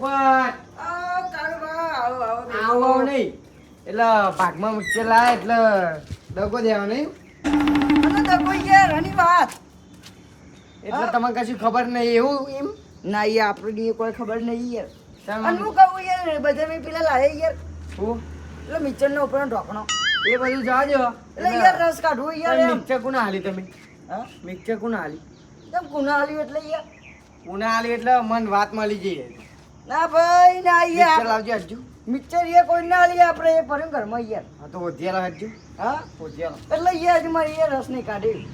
પોપટ આવો, આવો, નહીં. એટલે ભાગમાં મિક્સર એટલે દગો દેવા નહીં. દગો યાર, આની વાત. એટલે? તમને કશું ખબર નહીં એવું એમ? ના એ આપણને કોઈ ખબર નહીં યાર. તમે- અને હું કહું યાર બધા મેં પેલા લાવે યાર. હું? એટલે મિક્સરનો ઉપરનો ઢોકણો. એ બધું જવા દો એટલે યાર રસ કાઢવું યાર મિક્સર કોને હાલી તમે? હા? મિક્સર કોને હાલી? કેમ ગુના આલ્યું એટલે યાર? કોને હાલી એટલે મન વાત મળી જઈએ ના ભાઈ ના મિક્સર યાર લાવજો હજુ. મિક્સર યાર કોઈ ના લઈએ આપણે એ પર ઘરમાં યાર. હા તો ઓધિયાલો હજુ. હા? ઓધિયાલો એટલે યાર જ મારી યાર રસ નહીં કાઢી.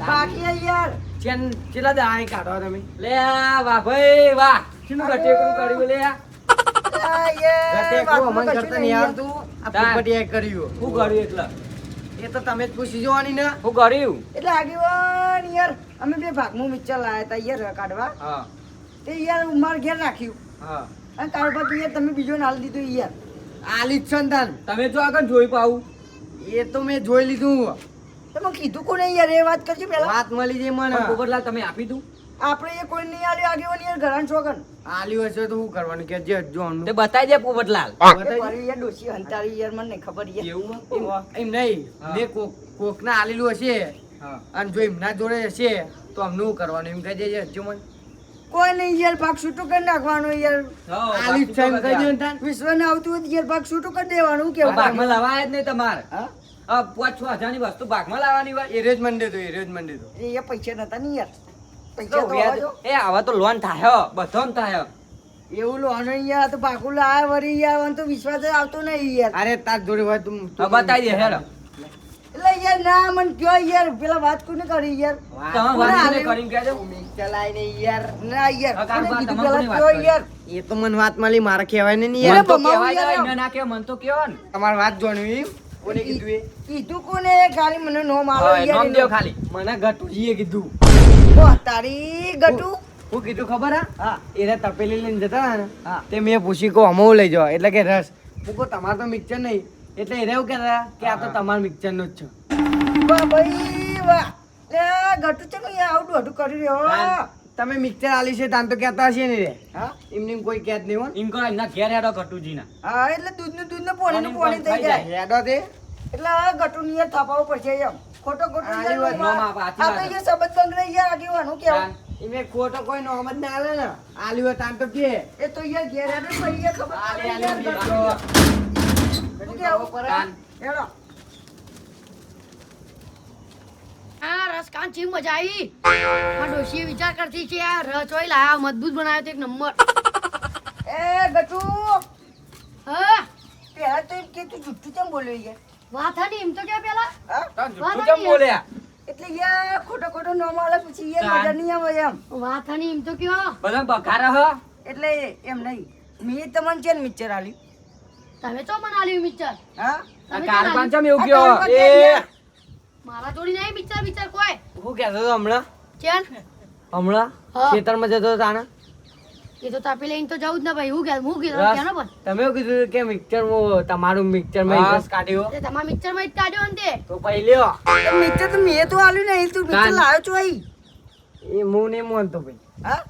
બાકી યાર. ચેન ચેલા દાણી કાઢો તમે. લે આ વાહ ભાઈ વાહ. શીનું ગટેકરું કર્યું? લે આ? આ યાર ગટેકરું વાતમાં કરતા નહીં નહીં યાર. આવડતું. આ તાન. પોપટીએ કર્યું. હું કર્યું એટલે. એ તો તમે જ પૂછી જોવાની ને. શું કર્યું. એટલે આગેવાન યાર અમે બે ભાગમાં મિક્સર લાયા હતા યાર કાઢવા. હા. તે યાર ઉમાર ઘેર રાખ્યું. હા. અને કાઢવા તો યાર તમે બીજો નાલ દીધું યાર. આલી જ છે તાન. તમે જો આગળ જોઈ પાવું એ તો મેં જોઈ લીધું. તમે કીધું કોને યાર એ વાત કરજો પેલા વાત મળી જઈ મને. પણ તમે આપી દઉં. આપણે એ કોઈ નહીં આલ્યું આગેવાન યાર ઘરાણ છોકન આલ્યું હશે તો શું કરવાનું? કે જે જો તે બતાઈ દે પોપટલાલ બતાઈ યાર ડોશી હંતારી યાર મને ખબર યાર. એવું એમ એમ નહીં. મે કોક કોકના આલેલું હશે. અને જો એમના જોડે હશે તો અમને શું કરવાનું? એમ કહી દેજે હજુ મને. કોઈ નહીં યાર ભાગ છૂટું કરી નાખવાનું યાર આલી જ છે એમ ને તાન. વિશ્વને આવતું હોય તો યાર ભાગ છૂટું કરી દેવાનું કે કેવું? ભાગમાં લાવાય જ નહીં તમારે. હા? આ પાંચ છ હજારની વસ્તુ ભાગમાં લાવવાની હોય. એ રેજ મંડે તો એ રેજ મંડે તો. એ પૈસા નતા નહીં યાર. એ આવા તો લોન થાય બધો થાય એવું લોન યાર તો ભાગું લાવે વરી યાર તો વિશ્વાસ આવતો નહીં યાર અરે તાર જોડે હોય તું બતાવી દે હેડો. એટલે યાર ના મન કયો યાર પેલા વાત કોને કરી યાર? તમે કોને વાત આલી? કરીને કહેજો ચલાય નહીં યાર. ના યાર કોને કીધું પેલા કયો કરી? યાર? એ તો મને વાત માલી મારે કહેવાય ને નહીં યાર. તો કહેવાય. એને ના કે મન તો કહેવાય ને. તમારે વાત જોણવી એમ કોને કીધું એ? કીધું કોને? ખાલી મને નો મારો યાર નામ દેવ ખાલી. મને ગટુજીએ કીધું. ઓ, તારી ગટુ? હું કીધું ખબર હા? હા એને તપેલી લઈને જતા ને હા. તે મેં પૂછી કહું અમો લઈ જવા એટલે કે રસ. હું કહું તમારે તો મિક્સર નહીં. એટલે એને એવું કહેતા કે આ તો તમારા મિક્સરનું જ છે. વાહ ભાઈ વાહ. લે ગટુ છે ને આવડું આવું કરી રહ્યો. તમે મિક્સર આલી છે તાન તો કહેતા હશે ને રે હા? એમને કોઈ કહેત નહીં હોય ઇમકો એમના ઘેર હેડો કટુજીના હા એટલે દૂધનું દૂધનું પોણીનું પોણી થઈ થઈ જાય. હેડો તે. એટલે આ ગટુ ની યાર થાપાવું પડશે એમ. ખોટો ખોટો આ તો વાત. યાર સબત બંગડે યાર આગેવાનું કેવું? એમે ખોટો કોઈ નોમ જ ના આલે ને. આલ્યું હોય તાન તો કે. એ તો યાર ઘેર હેડો પડી યાર ખબર આલે, આલે, યાર બીજો. ગટુ. શું કેવું? તાન. હેડો. આ રસ કાન મજા આવી મારા ડોશીએ વિચાર કરતી છે આ રસોઈ લાયા મજબૂત બનાવ્યો એક નંબર. એ ગટુ. હા? પેલા તો એમ કે તું જુઠ્ઠું કેમ બોલ્યો યાર? વાત હતી એમ તો કે પેલા? જુઠ્ઠું કેમ બોલ્યા? એટલે યાર ખોટો ખોટો નોમ આલે પછી યાર મજા નહીં આવે એમ. વાત હતી એમ તો કયો? બધા બખારા હ. એટલે એમ નહીં. મેં તમને છે ને મિક્સર આલ્યું તમે તો બનાવ્યું મિક્સર? હા? કાર તમે કારબાન તો ચમ એવું કયો એ મારા જોડી નહીં મિક્સર મિક્સર કોઈ. હું કહેતો તો હમણાં. ચેન? હમણાં. ખેતરમાં જતો હતો એ તો તાપી લઈને તો જવું જ ના ભાઈ. હું કે હું કીધું કે ના પણ? તમે એવું કીધું કે મિક્સર તમારું મિક્સરમાં. રસ કાઢ્યો. એ તમારા મિક્સરમાં જ કાઢ્યો ને તે તો પછી લ્યો મિક્સર તો મેં તો આલ્યું નહીં. તું મિક્સર. લાવ્યો છો એ હું નહીં માનતો ભાઈ. હા?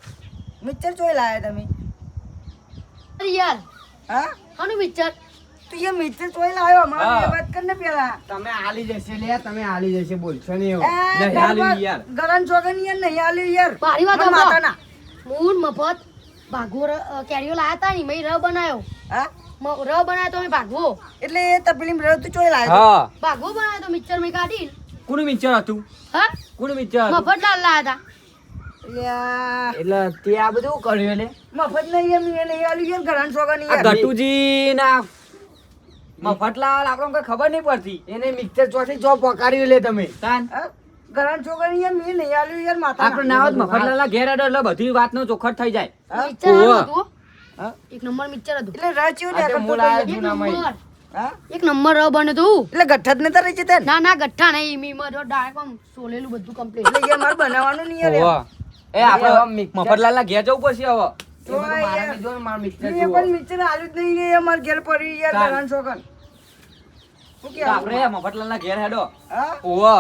મિક્સર ચોય લાવ્યા તમે? અરે યાર. હા? કોનું મિક્સર તું એ મિક્સર ચોય લાવ્યો અમારે બે વાત કર ને પેલા. તમે આલી જશે લે તમે આલી જશે બોલશો એ એવું. નહીં આલ્યું યાર. ગરન જોગન યાર નહીં આલી યાર. મારી વાત માતા ના માતાના. મૂળ મફત ભાગવો કેરીઓ લાયા હતા ની મેં ર બનાવ્યો હા? મ- ર બનાવ્યો તો મેં ભાગવો. એટલે એ તપલીમ રહ્યો તું ચોય લાવ્યો હા. ભાગવો બનાવ્યો તો મિક્સર મેં કાઢી કોનું મિક્સર હતું? હા? કોનું મિક્સર મફત લાલ લાયા હતા એટલે તે આ બધું કર્યું એટલે મફત નહીં એમ મેં નહીં આલ્યું યાર ગરમ ચોગન આ ગટુજી ના મફતલાલ આપણને કઈ ખબર નહીં પડતી. એને મિક્સર ચોથી જો પકાડ્યું લે તમે. તાન. હા? ગરમ ચોગન યાર મેં નહીં આલ્યું યાર આપણે ના હોત મફતલાલના ઘેર એટલે બધી વાતનો ચોખટ થઈ જાય? એક નંબર મિક્સર હતું. એટલે કરતો હતો. આયા એક નંબર. હા? એક ર બને તું એટલે ગઠ્ઠા જ નતા રહી જતા ના ના ગઠ્ઠા નહીં મીમાં જો ડાયરેક્ટ સોલેલું બધું કમ્પ્લીટ એટલે મારે બનાવવાનું નહીં યાર એમ. એ આપણે મફતલાલ ના ઘેર જવું પડશે હવે એ બધું તો મારા યાર. કીધું ને, મારું મિક્સર મેં જુઓ. પણ મિક્સર આલ્યું જ નહીં ને અમાર ઘેર પડ્યું યાર તાન. ગરમ ચોગન શું તો કહેવું? આપણે મફતલાલના ઘેર હેડો હા ઓહો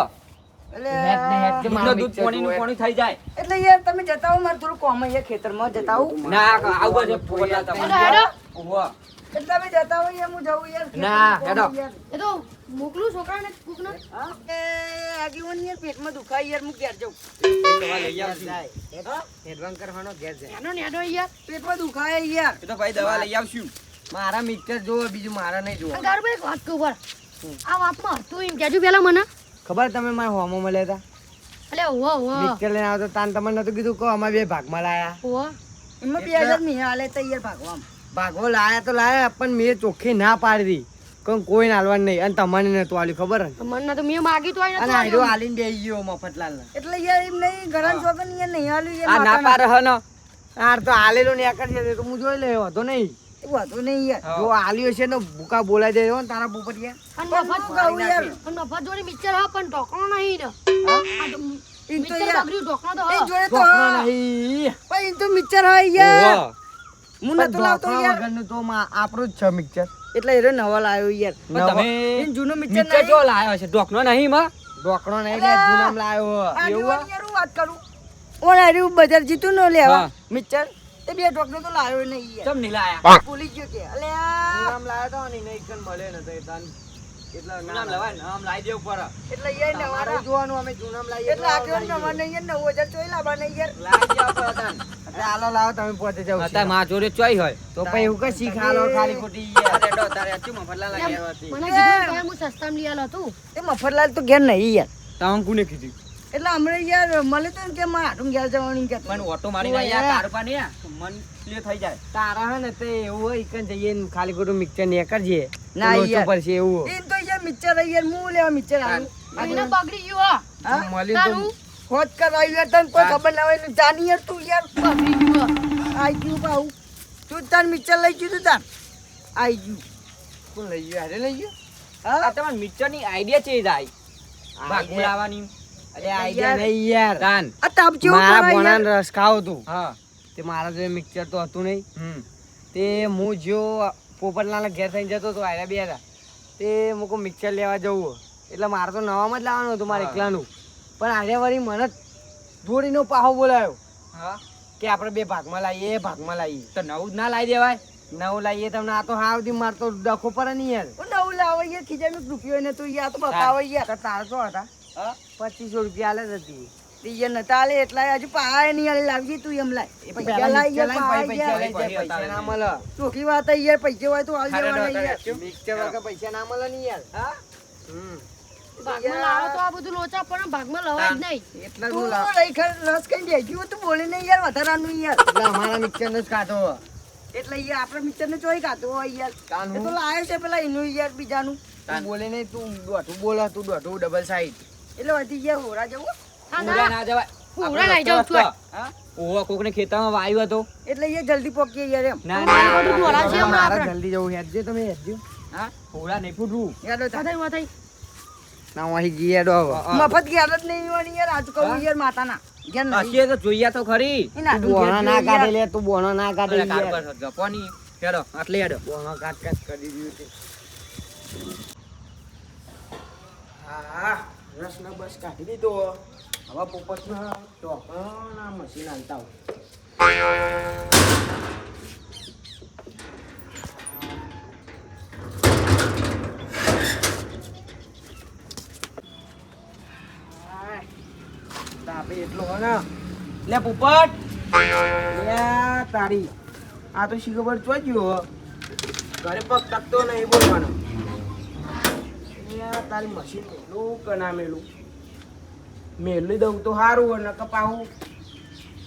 હેડ ને હેડ જે એટલે મારા દૂધનું દૂધ mixture પોણીનું જોવે. પોણી થઈ જાય એટલે યાર તમે જતા આવો મારે થોડું કોમ ખેતરમાં જતા ના આવું છે પોલા હેડો, તમારે હેડો. ઉવ્વ. એટલે તમે જતા આવો હું જવું યાર ના, હેડો. એ તો મોકલું છોકરાને કૂકને? એ આગેવાન યાર પેટમાં દુખાય યાર હું ઘેર જાઉં. દવા લઈ આવશું. જાય. હેડવાન કરવાનો ઘેર જાય. નેનો નેનો યાર. પેટમાં દુખાય યાર. એ તો ભાઈ દવા લઈ આવશું. મારા મિક્સર જોવો બીજું મારા નહીં જોવો. તારું એક વાત કહું બર આ વાતમાં હતું એમ કહેજો પેલા મને. ખબર તમે મારા હોમો મળ્યા હતા? એટલે ઓહો ઓહો. મિક્સર લઈને આવતો તાન તમને નતું કીધું કહો અમારે બે ભાગમાં લાયા. ઓહો. એમાં બે હજાર નહીં હાલે તૈયાર ભાગવામાં. ભાગો લાયા તો લાયા પણ મેં ચોખ્ખી ના પાડી દી કોઈ કોઈ હાલવાનું નહીં. અને તમને નતું આલ્યું ખબર ને મને તો મેં માગી તો અને આયો આલીને બે ગયો મફતલાલ એટલે યાર એમ નહીં ઘણા છોકરા યાર નહીં હાલ્યું આ ના પાર હ ન. હાર તો આલેલો ને એકર છે તો હું જોઈ લે તો નહીં. એવું હતું નહીં યાર. જો આલ્યો છે ને ભૂકા બોલાઈ હો ને તારા પોપટિયા અને પણ મફત કહું યાર અને મફત જોડે મિક્સર હા પણ ઢોકણો નહીં ને ઇન તો યાર ઢોકણો તો હા. જોડે તો હા. નહીં. પણ એમ તો મિક્સર હા યાર. હું નતો લાવતો યાર. વગરનું તો માં આપણું જ છે મિક્સર એટલે એરો નવો લાવ્યો યાર. પણ તમે જૂનો મિક્સર નહીં. જો લાવ્યો છે? ડોકનો નહીં માં? ઢોકળો નહીં લે જૂનો લાવ્યો એવું યાર વાત કરું. ઓણ હાર્યું બજાર જીતું નો લેવા. મિક્સર તે બે ડોકનો તો લાવ્યો નહીં યાર. ચમ નહીં લાયા? ભૂલી ગયો કે. અલ્યા નામ લાવ્યો તો ને નહીં કન મળે મળ્યો તે તાન. એટલે નામ લવાય નામ લાવી દેવું પર એટલે યાર નવા તમારે જોવાનું અમે જૂનામ લાવીએ એટલે આગેવાન નવા નહીં યાર નવ હજાર ચોય લાવવા નહીં યાર. લાવી દેવા પડે તાન. એટલે લાવો તમે પોતે જાઓ. અત્યારે માં જોડે ચોઈ હોય. તો પછી એવું કઈ શીખાલો ખાલી ખોટી યાર. અરે તારે અચ્છું મફતલા લાગી હતી? મને કીધું હું સસ્તામાં લઈ આલો હતું એ મફતલાલ તો ઘેર નહીં યાર. તામ કોને કીધું. એટલે હમણાં યાર મળે તો કે ઘેર જવાનું કે મને ઓટો મન ક્લિયર થઈ જાય. તારા હે ને તે એવું હોય ઈકન જઈએ ને ખાલી ખોટું મિક્સર ને કરજે ના યાર. પડશે એવું. એમ તો યાર મિક્સર યાર હું લેવા મિક્સર આવ્યું એને બગડી ગયું હા. હા? તો ખોજ કરાવી યાર તને કોઈ ખબર ના હોય ને જાની યાર તું યાર. આવી ગયું. આઈ ગયું ભાવ તું તાર મિક્સર લઈ ગયું તું તાર? આઈ ગયું. કોણ લઈ ગયું? અરે લઈ ગયું? હા? આ મિક્સરની આઈડિયા છે આવી ભાગ બોલાવાની અરે આઈડિયા નહીં યાર. તાન આ તાપ જેવો મારા યાર. રસ ખાવ તું. હા. તે મારા જે મિક્સર તો હતું નહીં. હમ. તે હું જો પોપટલાલ ઘેર થઈને જતો તો આયરા બે હતા તે મુકો મિક્સર લેવા જવું. એટલે મારે તો નવામાં જ લાવવાનું હતું મારે એકલાનું. પણ આજે વળી મને જોડીનો પાહો બોલાયો હા? કે આપણે બે ભાગમાં લાવીએ એ ભાગમાં લાવીએ તો નવું જ ના લાવી દેવાય? નવ લાવીએ તમને આ તો હાવથી માર તો ડખો પડે નહીં યાર. નવું લાવે યાર ખીજામાં રૂપિયો ને તું યાર તો બતાવે યાર. તાર હતા. પચીસો રૂપિયા આલે જ હતી તે યાર નતા આલે એટલા હજુ પાય નહીં આલે લાવજી તું એમ લાય. પૈસા યાર. લઈ ના મળે. ચોખ્ખી વાત યાર પૈસા હોય તો હાલ જવાના યાર મિક્સર વગર પૈસા ના મળે નહીં યાર. હા? હમ. ભાગમાં લાવો તો આ બધું લોચા પણ ભાગમાં લવાય જ નહીં. એટલા તું લઈ ખર રસ કઈ બેઠી તું બોલે નહીં યાર વધારાનું યાર. એટલે અમારા મિક્સર જ કાઢો એટલે યાર આપણે મિક્સર ને ચોઈ ખાતું હોય યાર. કાન તો લાયો છે પેલા એનું યાર બીજાનું. તું બોલે નહીં તું દોઢું બોલે તું દોઢું ડબલ સાઈડ એટલે વધી ગયા હોરા જવું? ના. ના જવાય. પૂરા આપણે લઈ જાઉં છું. હા? ઓવા કોકને ખેતરમાં વાયુ હતો. એટલે જલ્દી પોકીએ યાર એમ. ના છે હમણાં મારે જલ્દી જવું હેડજો તમે હેડજો. હા? પૂરા નહીં ફૂટવું. યાર થાય વધાઈ. ના હું અહીં ગયા ડો મફત ઘેર જ નહીં હોવાની યાર આજ કહું? યાર માતાના. ઘેર નહીં. તો જોઈએ તો ખરી. બોણો ના કાઢે લે તું બોણો ના કાઢે યાર. જપવાની હેડો આટલે હેડો. બોણો કાટ કાટ કરી દીધું છે. હા રસ ને બસ કાઢી દીધો. હવે પોપટ ના મશીન આલતા હાય. તાપે એટલો હોય ને લે, પોપટ. લે, તારી. આ તો શી ખબર હો. ઘરે પગ તકતો નહીં બોલવાનો. તારી મશીન મેલું કે ના મેલું મેલી દઉં તો સારું હોય, નકર પાહું.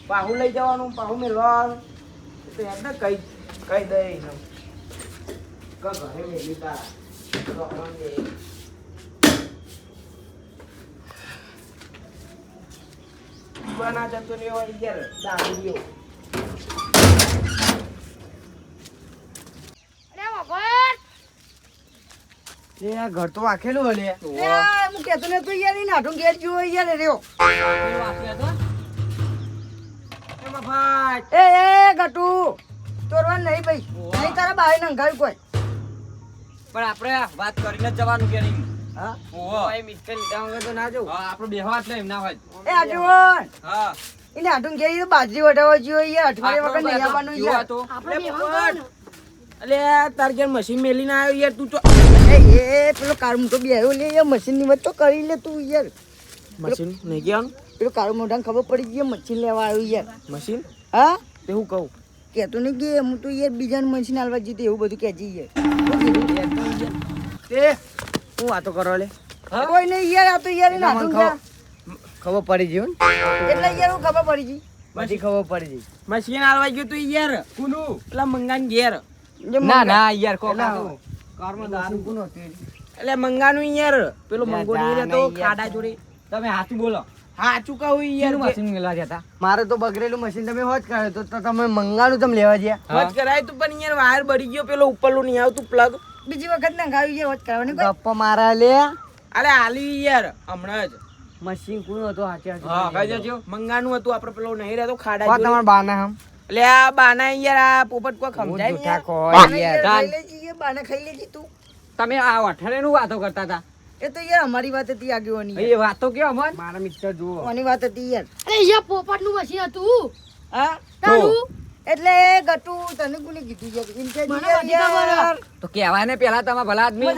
પાહું લઈ જવાનું, પાહું મેલવાનું. તો એમ ને કઈ કઈ દે ઘરે મેલી તારા. જતો હોય દારૂ અરે બાપા. એ આ ઘર તો વાખેલું હલે એ હું કેતો ને તું યાર એ નાટું ઘેર જેવો યાર રહ્યો. એમાં એ એ ગટુ તોરવા નહીં ભાઈ. નહીં તારા બાઈ નંગાવ્યું કોઈ. પણ આપણે વાત કરીને જ જવાનું કે નહીં? હા? ભાઈ મિસ્ટર લીધા તો ના જવું. હા આપણો બેહવા જ નહીં ના હોય. એ આગેવાન હા. એને આટું તો બાજરી વટાવવા યાર અઠવાડિયા વગર નહીં આવવાનું યાર. હતો? આપણે તાર ઘેર મશીન મેલીને આવ્યો યાર તું તો એ એ પેલો કાળો મોટો બેહ્યો લે યાર મશીનની વચ્ચે કરી લે તું યાર. મશીન નહીં ગયા પેલો કાળો મોઢા ખબર પડી ગઈ મશીન લેવા આવ્યો યાર. મશીન હા? તે હું કહું? કહેતો નહીં કે હું તો યાર બીજાને મશીન આલવા જીતે એવું બધું કહેજી યાર. તે હું વાતો કરો લે. કોઈ નહીં યાર આ તો યાર ના ખબર પડી ગઈ એટલે યાર હું ખબર પડી ગઈ. બધી ખબર પડી ગઈ. મશીન આલવા ગયો તું યાર. કુનુ? પેલા મંગાન ઘેર. ના ના યાર કોક. કારમાં દારૂ કુનો? એટલે મંગાનું યાર. પેલો મંગો નહીં તો ખાડા જોડે. તમે હાથું બોલો. હાચું કહું યાર મશીન મેલા જતા મારે તો બગડેલું મશીન તમે હોજ કરે તો તો તમે મંગાનું તમે લેવા ગયા હોજ કરાય તું પણ યાર વાયર બળી ગયો પેલો ઉપરલું નહીં આવતું પ્લગ બીજી વખત ના ગાવી યાર હોત કરવાની ગપ્પો મારા લે. અરે આલી યાર હમણાં જ. મશીન કોનું હતો? હાચે હા કઈ જજો. મંગાનું હતું આપણે પેલો નહીં રહેતો ખાડા વાત તમાર બાના હમ. લે આ બાના યાર આ પોપટ કો સમજાય નહીં યાર. યાર? તાન. ખાઈ લેજી ખાઈ લેજી તું. તમે આ અઠવાડિયાનું વાતો કરતા હતા. એ તો યાર અમારી વાત હતી આગેવાની એ વાતો કે અમાર મારા મિત્ર જુઓ. કોની વાત હતી યાર. અરે પોપટનું મશીન હતું. હા? તારું? એટલે ગટુ તને કોને કીધું છે એમ કે યાર. તો કહેવાય ને પેલા તમે ભલા આદમી.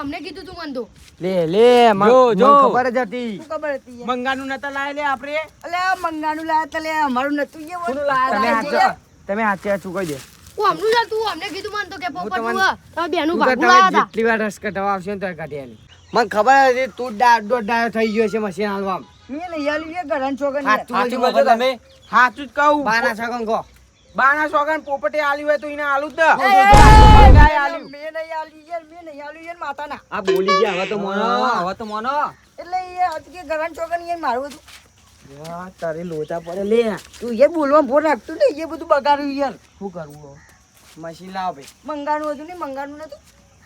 અમને કીધું તું મને તો લે લે જો, જો. ખબર જ હતી. શું ખબર હતી મંગાનું નતા લાય લે આપણે? અલે મંગાનું લાયા તા લે અમારું નતું યાર. કોનું લાયા તમે તમે હાચે તમે હાચે હાચું કહી દે. હું અમનું જા તું અમને કીધું મને તો કે પોપટ તમે બેનું ભાગું લાયા હતા જેટલી વાર રસ કટવા આવશે ને તો કાઢી આલી. મને ખબર હતી તું દોઢ ડાયો થઈ ગયો છે મશીન હાલવા મેં નહીં આલ્યું યાર ઘરાન છોકરાને હાચું તમે. જ કહું. બાના છોકરાને કહો. બાના સોગન પોપટે આલ્યું હોય તો એને આલું જ. એ. મેં નહીં આલ્યું યાર મેં નહીં આલ્યું યાર માતાના. આ બોલી ગયા હવે તો મોનો હવે તો મોનો. એટલે યાર આજ કે મારવું હતું. તારે લોચા પડે. લે તું એ બોલવા ફોન રાખતું ને એ બધું બગાડ્યું યાર. શું કરવું મશીન લાવ ભાઈ. મંગાનું હતું ને મંગાનું નતું?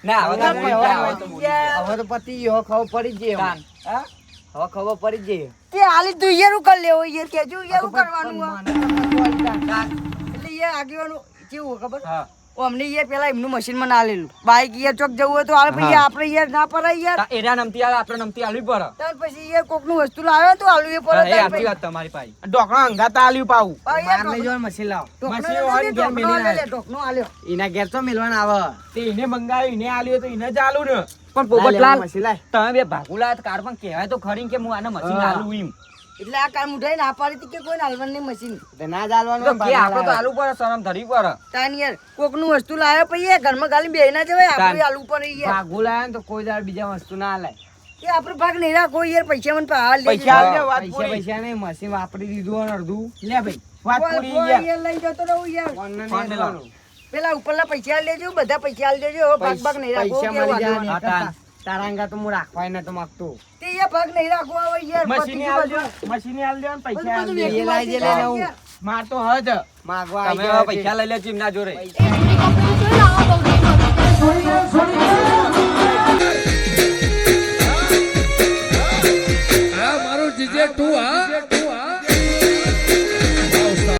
ના હવે તો ગયા, ગયા. પતી ગયો ખબર પડી જ હા? હવે ખબર પડી જઈએ તે હાલી તું યાર હું લેવો યાર કેજો યાર કરવાનું એટલે યાર આગેવાનું કેવું ખબર? હા. અમને યાર પેલા એમનું મશીનમાં ના લેલું બાઈક યાર ચોક જવું હોય તો હાલ પછી આપણે યાર ના પડાય યાર એરા એના નમતી આવે આપણે નમતી આલવી પડે. ત્યાર પછી યાર કોકનું વસ્તુ લાવે તો આલવી એ પડે એ ત્યાર વાત તમારી પાસે ડોકણો અંગાતા આલવી પાવું માર લઈ જવાનું મશીન લાવ. મશીન લેજો હોય ને, ને ઘેર આલ્યો, આવે. ઢોકનો આલ્યો. એના ઘેર તો મેલવાના આવે. તે એને મંગાવ્યું એને આલ્યો તો એને જ આલું ને. પણ પોપટલાલ લેવાનું મશીન લાય. તમે બે ભાગુલા કાર પણ કહેવાય તો ખરી કે હું આને મશીન હા. આલું એમ. એટલે આ કાર ઉઠાઈ ના પાડી હતી કે કોઈ હાલવાનું નહીં મશીન ના જ હાલવાનું તો કે આપણે તો આલુ પર શરમ ધરી પર તાન યાર કોકનું વસ્તુ લાવ્યો પછી ઘરમાં ગાલી બે ના જવાય આપડે આપણે આલુ પડે યાર. ભાગું ને તો કોઈ દાડ બીજા વસ્તુ ના લાય. એ આપણે ભાગ નહીં રાખો યાર પૈસા મને પાવા પૈસા. આવજે વાત પૂરી. પૈસા નહીં મશીન વાપરી દીધું અડધું. લે ભાઈ વાત પૂરી યાર. લઈ જતો રહું યાર. ફોન લેવાનું. પેલા ઉપરના પૈસા આલ દેજો બધા પૈસા આલ દેજો ભાગ ભાગ નહીં રાખો પૈસા મળી તારાંગા તો હું રાખવા નતો માંગતો. તે એ ભાગ નહીં રાખવો આવે યાર મશીને આલ દો મશીને આલ દેવાનું પૈસા આલ દે. એ લઈ લે લઈને હું માર તો હદ. માગવા તમે પૈસા લઈ લેજો ના જોરે મારો જીજે તું